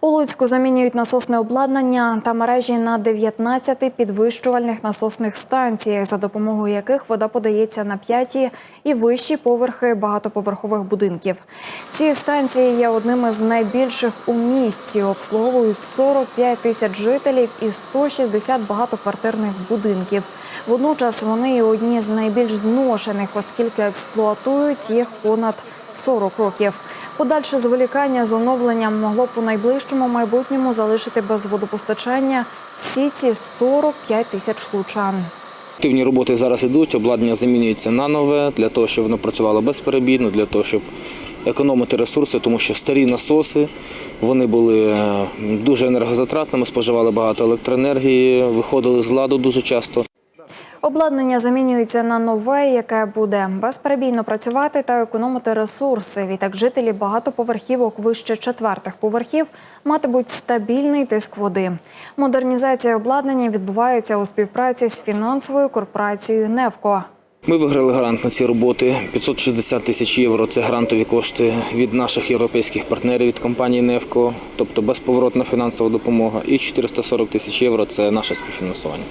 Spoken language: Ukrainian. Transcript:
У Луцьку замінюють насосне обладнання та мережі на 19 підвищувальних насосних станціях, за допомогою яких вода подається на п'яті і вищі поверхи багатоповерхових будинків. Ці станції є одними з найбільших у місті. Обслуговують 45 тисяч жителів і 160 багатоквартирних будинків. Водночас вони і одні з найбільш зношених, оскільки експлуатують їх понад 40 років. Подальше зволікання з оновленням могло б у найближчому майбутньому залишити без водопостачання всі ці 45 тисяч лучан. Активні роботи зараз йдуть, обладнання замінюється на нове для того, щоб воно працювало безперебійно, для того, щоб економити ресурси, тому що старі насоси вони були е, дуже енергозатратними, споживали багато електроенергії, виходили з ладу дуже часто. Обладнання замінюється на нове, яке буде безперебійно працювати та економити ресурси. Відтак жителі багатоповерхівок вище четвертих поверхів матимуть стабільний тиск води. Модернізація обладнання відбувається у співпраці з фінансовою корпорацією «Невко». Ми виграли грант на ці роботи. 560 тисяч євро це грантові кошти від наших європейських партнерів від компанії «Невко», тобто безповоротна фінансова допомога. І 440 тисяч євро це наше співфінансування.